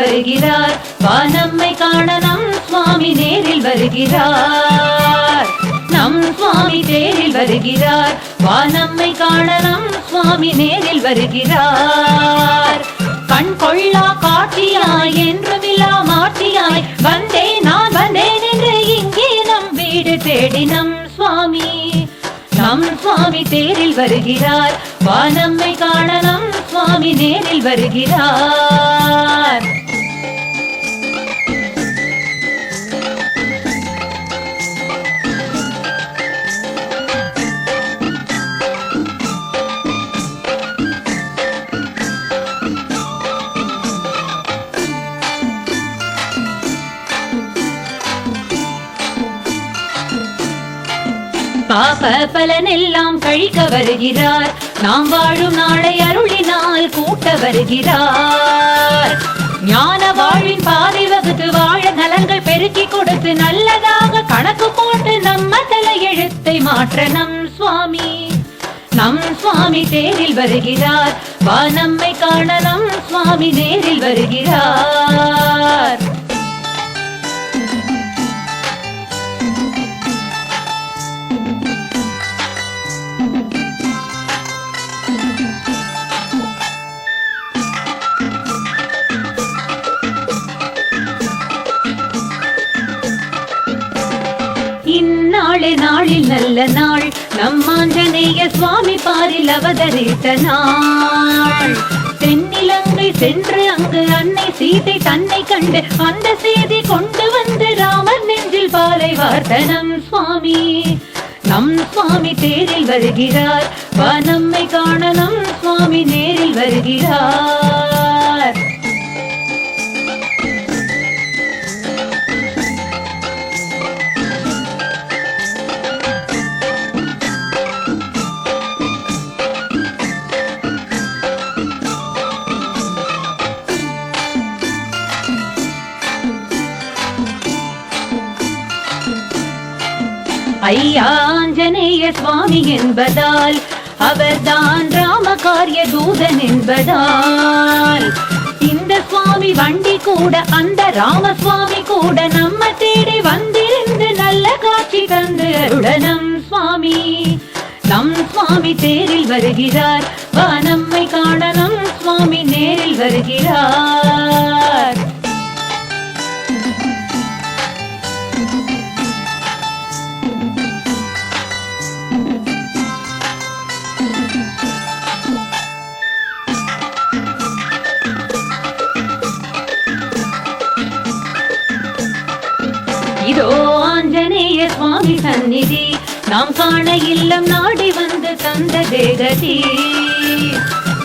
வருகிறார். வானம்மை காண நம் சுவாமி நேரில் வருகிறார். நம் சுவாமி தேரில் வருகிறார். வானம்மை காண நம் சுவாமி நேரில் வருகிறார். கண் கொள்ளா காட்சியாய் என்றுமில்லா மாட்டியாய் வந்தே நான் வந்தேன் என்று இங்கே நம் வீடு தேடி நம் சுவாமி. நம் சுவாமி தேரில் வருகிறார். வானம்மை காண நம் சுவாமி நேரில் வருகிறார். பாப பலனெல்லாம் கழிக்க வருகிறார். நாம் வாழும் நாளை அருளினால் கூட்ட வருகிறார். ஞான வாழின் பாதை வகுத்து வாழ நலங்கள் பெருக்கி கொடுத்து நல்லதாக கணக்கு போட்டு நம்ம தலையெழுத்தை மாற்ற நம் சுவாமி. நம் சுவாமி தேரில் வருகிறார். வா நம்மை காண நம் சுவாமி நேரில் வருகிறார். நாளே நாளில் நல்ல நாள். நம்மாஞ்சநேய சுவாமி பாரில் அவதரித்த நாள். தென்னிலங்கை சென்று அங்கு அன்னை சீதை தன்னை கண்டு அந்த செய்தி கொண்டு வந்து ராமர் நெஞ்சில் பாலை வார்த்த நம் சுவாமி. நம் சுவாமி தேரில் வருகிறார். வா நம்மை காண நம் சுவாமி நேரில் வருகிறார். ஐயாஞ்சநேய சுவாமி என்பதால் அவர்தான் ராமகாரிய தூதன் என்பதால் இந்த சுவாமி வண்டி கூட அந்த ராமசுவாமி கூட நம்ம தேடி வந்திருந்து நல்ல காட்சி தந்து அருளனம் சுவாமி. நம் சுவாமி தேரில் வருகிறார் வா நம்மை காண நம் சுவாமி நேரில் வருகிறார். நாம் காண இல்லம் நாடி வந்து தந்த தேகதி.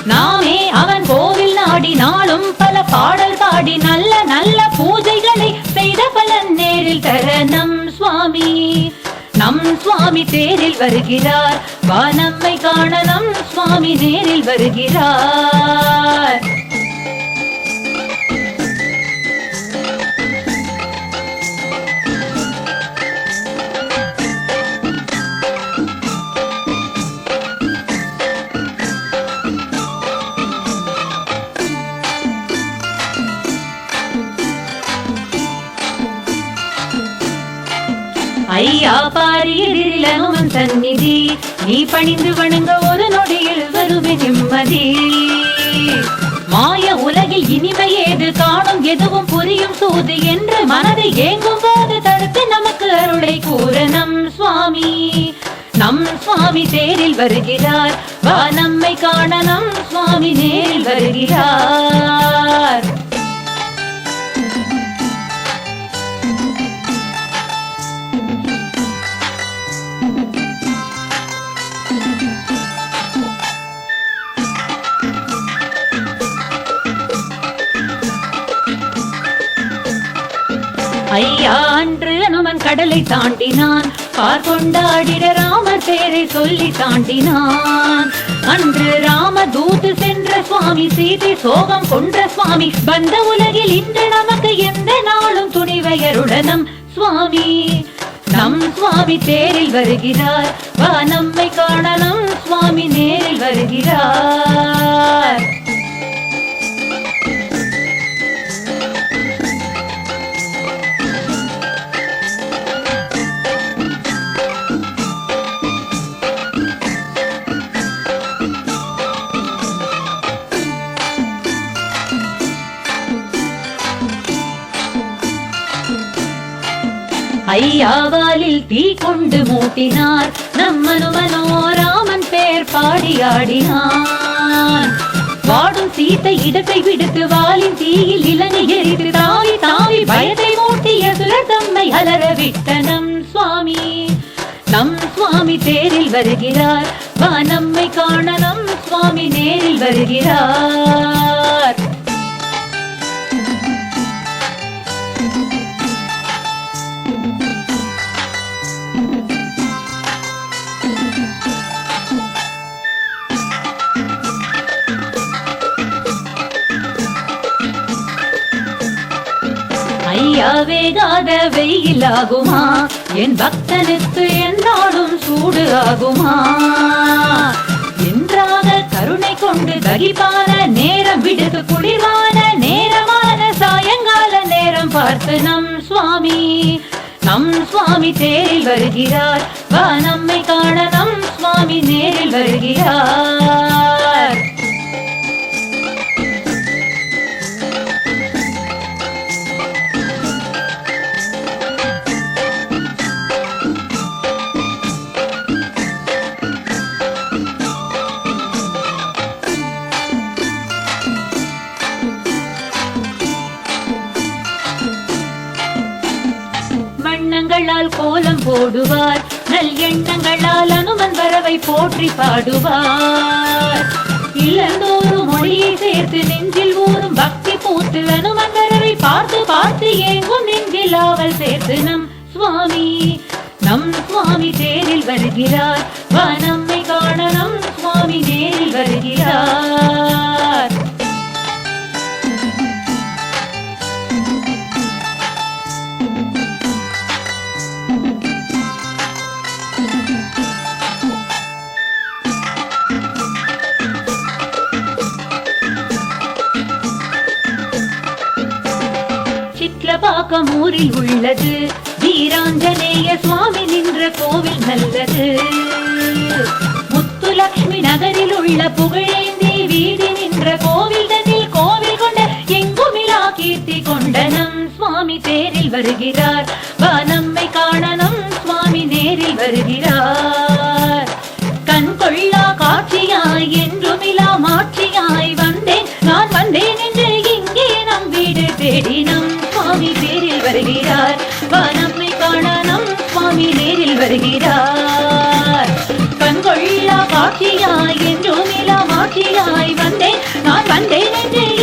நாமே அவன் கோவில் நாடி நாளும் பல பாடல் பாடி நல்ல நல்ல பூஜைகளை செய்த பலன் நேரில் தர நம் சுவாமி. நம் சுவாமி தேரில் வருகிறார். வா நம்மை காண நம் சுவாமி நேரில் வருகிறார். ஐயா பாரியதில் அவன் சந்நிதி. நீ பணிந்து வணங்க ஒரு நொடியில் வருவி நிம்மதி. மாய உலகில் இனிமை ஏது? காணும் எதுவும் புரியும் சூது என்று மனதை ஏங்கும் போது தடுத்து நமக்கு அருளை கூற நம் சுவாமி. நம் சுவாமி தேரில் வருகிறார். வா நம்மை காண நம் சுவாமி நேரில் வருகிறார். ஐயா அன்று அனுமன் கடலை தாண்டினான். பார் கொண்டாடிட ராமர் பேரை சொல்லி தாண்டினான். அன்று ராம தூது சென்ற சுவாமி சீதை சோகம் கொன்ற சுவாமி. வந்த உலகில் இன்று நமக்கு எந்த நாளும் துணிவையருடனும் சுவாமி நம் சுவாமி தேரில் வருகிறார். வா நம்மை காணலாம் சுவாமி நேரில் வருகிறார். ஐயாவாலில் தீ கொண்டு மூட்டினார். நம்மனு மனோராமன் பேர் பாடியாடினான் வாடும் சீத்தை இடத்தை விடுத்து வாலின் தீயில் இளநி எரித்து தாவி தாவி பயத்தை மூட்டிய சுரர் தம்மை விட்ட நம் சுவாமி. நம் சுவாமி தேரில் வருகிறார். வா நம்மை காண நம் சுவாமி நேரில் வருகிறார். வேகாத வெயிலாகுமா? என் பக்தனுக்கு என்னாலும் சூடு ஆகுமா? என்றாக கருணை கொண்டு தகிப்பான நேரம் விடுக்கு குளிர்வான நேரமான சாயங்கால நேரம் பார்த்து நம் சுவாமி நம் சுவாமி தேரில் வருகிறார். வா நம்மை காண நம் சுவாமி நேரில் வருகிறார். போடுவார். நல் எண்ணங்களால் அனுமன் வரவை போற்றி பாடுவார். இல்லந்தோறும் மொழியை சேர்த்து நெஞ்சில் ஊறும் பக்தி பூத்து அனுமன் வரவை பார்த்து பார்த்து ஏங்கும் நெஞ்சில் ஆவல் சேர்த்து நம் சுவாமி. நம் சுவாமி தேரில் வருகிறார். வா நம்மை காண நம் சுவாமி நேரில் வருகிறார். சிட்லபாக்கம் ஊரில் உள்ளது. வீராஞ்சநேய சுவாமி நின்ற கோவில் நல்லது. முத்துலக்ஷ்மி நகரில் உள்ள புகழேந்தி வீதி நின்ற கோவில் தனில் கோவில் கொண்ட எங்கும் எங்குமிலா கீர்த்தி கொண்ட நம் சுவாமி தேரில் வருகிறார். வா நம்மை காண நம் சுவாமி நேரில் வருகிறார். கண் கொள்ளா காட்சியாய் என்றுமிலா மாட்சியாய் வந்தேன். நான் வந்தேன் என்று இங்கே நம் வீடு தேடினம். சுவாமி பேரில் வருகிறார். வா நம்மை காண நம் சுவாமி நேரில் வருகிறார். கண்கொள்ளா பாக்கியாய் என்றும் இலா வாக்கியாய் வந்தேன். நான் வந்தேன் என்றே